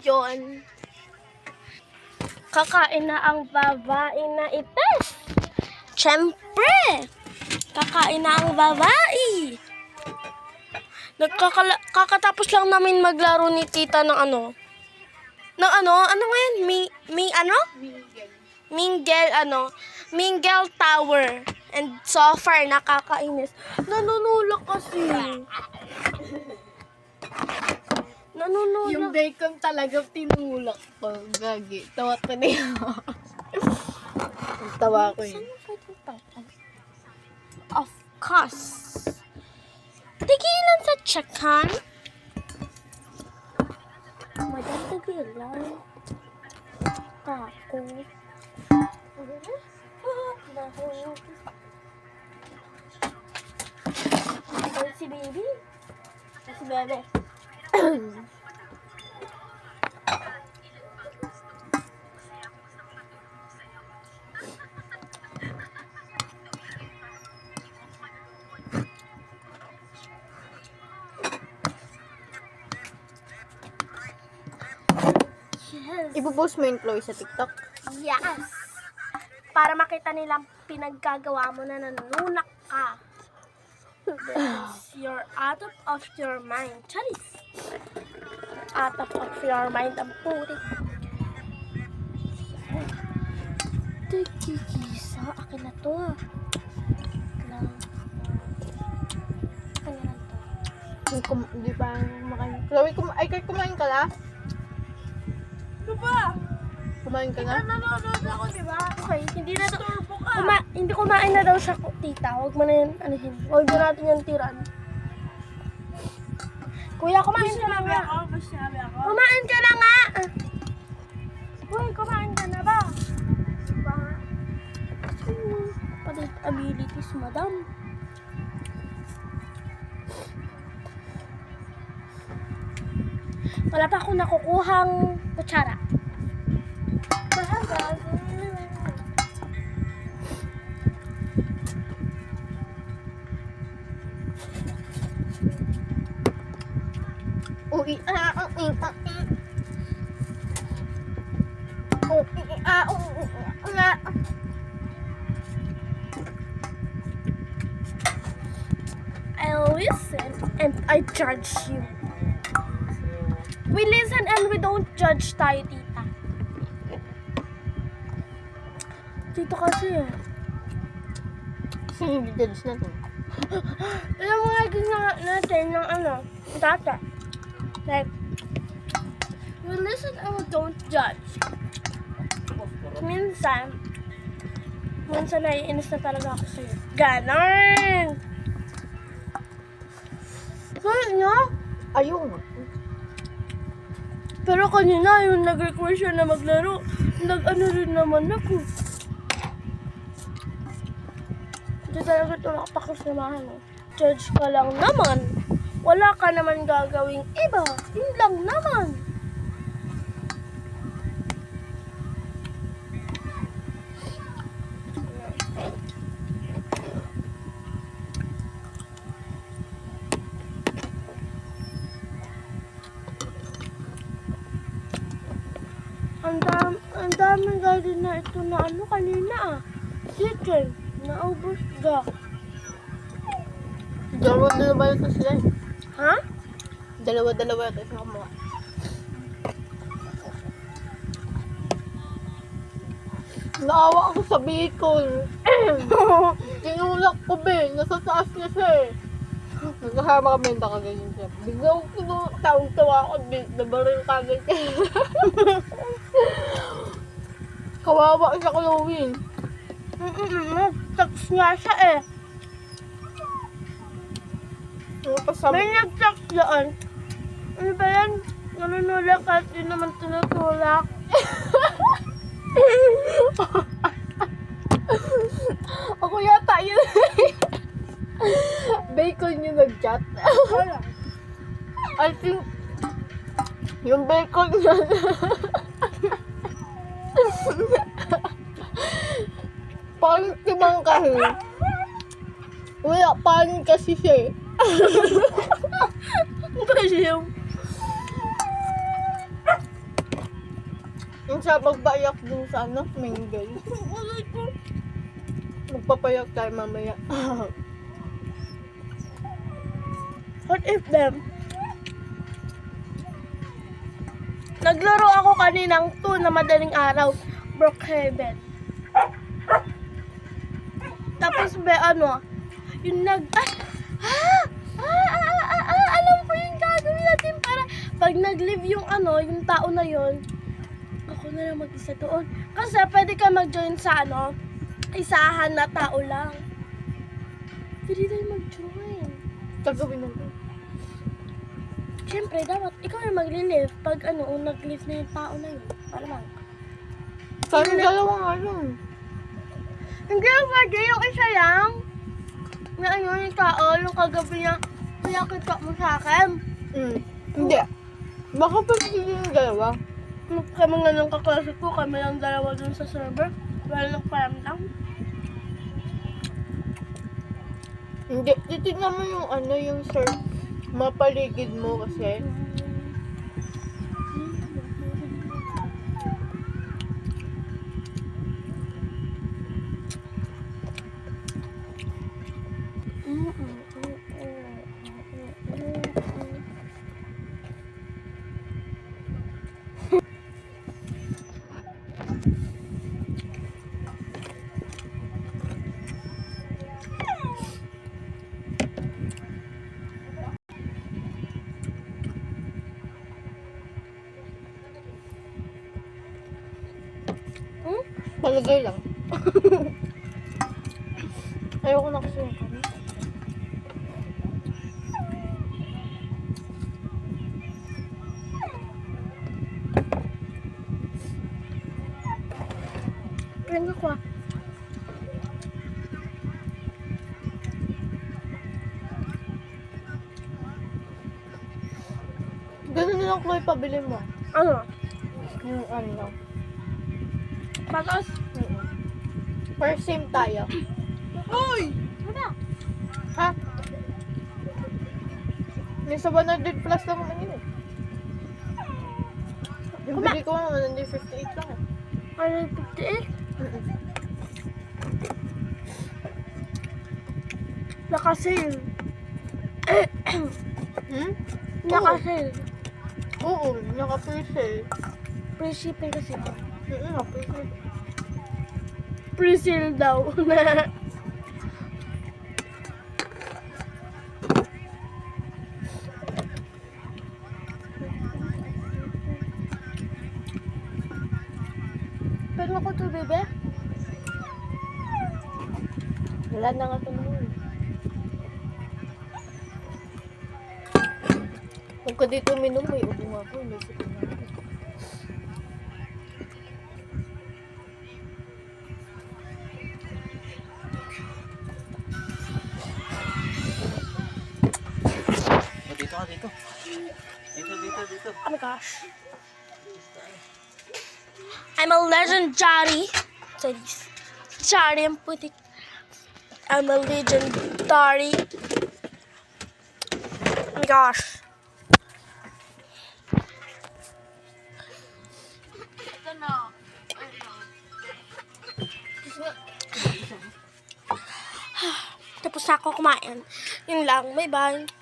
Ngayon, kakain na ang babae na ites. Siyempre, kakain na ang babae. Nagkakala kakatapos lang namin maglaro ni tita ng ano. Ng ano? Ano nga yan? Mi, mi ano? Mingle, ano? Mingle Tower. And so far, nakakainis. Nanunulak kasi. Nanunulak. Yung bacon talaga tinulak ko. Gagi. Tawa ko na yun. Ang Tawa ko yun. Of course. Tigilan sa tsakan. Madam, tigilan. Kako. Ay, si baby. Ay, si bebe. Ipopost mo yung Chloe sa TikTok. Yes. Para makita nilang pinaggagawa mo na nanunak ka. Because you're out of, of your mind. Charis. Out of, of your mind ang puri. Tigigisa. Akin na to. Akin na. Akin na lang to. Hindi kum- Hindi pa kumakain. Chloe, kum ay, kahit kumain ka na? Ano ba? Kumain ka na? Nanonood ako, di ba? Okay, hindi na daw. Kuma hindi kumain na daw siya, tita. Huwag mo na yun, ano yun. Huwag na natin yung tiran. Kuya, kumain ka na nga. Kumain ka na nga. Uy, kumain ka na ba? Ba? Hmm, Palit abilities, madam. Wala pa akong nakukuhang kutsara. Uy, ah, ah, ah. Uy, ah. I listen and I judge you. We listen and we don't judge tayo, tita. Tito kasi eh. Sino yung judge natin? Alam mo nga natin ng ano, data. Like, we listen and don't judge. Minsan, minsan naiinis na talaga ako sa'yo. Ganon! Kaya niya, Ayun. pero kanina yung nag-request siya na maglaro, nag-ano rin naman ako. Hindi talaga ito nakapakasamahan. Judge ka lang naman. Wala ka naman gagawing iba. Yun lang naman. Ang dami, ang daming galing na ito na ano kanina ah. Chicken. Naubos ga. Dalawa-dalawa ito sila. Ha? Dalawa-dalawa ito sa kumuha. Naawa ako sa bacon. Tinulak ko be. Nasa taas niya siya eh. Nagkasama kami na kaganyan siya. Bigla ko tinulak. Tawag-tawa ako. bi- Nabaril kagad siya. Kawawa siya ko Lowin. Mm-mm, text nga siya eh. Kasama. May nag-text doon. Ano ba yan? Nanunulak at yun naman tinutulak. Ako yata yun. bacon yung nag-chat. I think, yung bacon niya. Pangit si Mangkahi. Wala, pangit kasi siya eh. Kasi yung sa pagpayak dun sa ano, mingle. Magpapayak tayo mamaya. What if them? Naglaro ako kaninang 2 na madaling araw. Brookhaven. Tapos be ano, yung nag... Ah! Ah! Pag nag-leave yung ano, yung tao na yon ako na lang mag-isa doon. Kasi pwede ka mag-join sa ano, isahan na tao lang. Pwede tayo mag-join. Gagawin natin. Siyempre, dapat ikaw yung magli-live pag ano, kung nag-live na yung tao na yun. Para lang. Kami dalawa nga lang. Hindi lang pwede yung isa lang. Na ano, yung tao, yung kagabi niya, kaya kita mo sa akin. Mm. Hindi. Baka pag hindi yung dalawa. Kami nga ng kaklase ko, kami lang dalawa dun sa server. Wala nang paramdam. Hindi. Titignan mo yung ano, yung sir, mapaligid mo kasi. Palagay lang. Ayoko na kasi yung kami. Prank ako ah. Ganun na lang, Chloe, pabili mo. Ano? Yung ano. Batas? Mm-mm. First sim tayo. Uy! Ano? Ha? Yung sa 100 plus lang naman yun eh. Yung bili ko naman, hindi 58 lang eh. Ano yung 58? Mm-mm. Nakasale. Hmm? Nakasale. Oo, naka-pre-sale. Free shipping kasi. Mm-mm, sale daw. Pero ako to, bebe. Wala na nga ito naman. Huwag ka dito minum, may ubo nga ako. May sipin na dito ka, dito. Dito, dito, dito. Oh my gosh. I'm a legendary. Studies. Sorry, ang putik. I'm a legendary. Oh my gosh. Tapos na ako kumain. Yun lang. Bye-bye.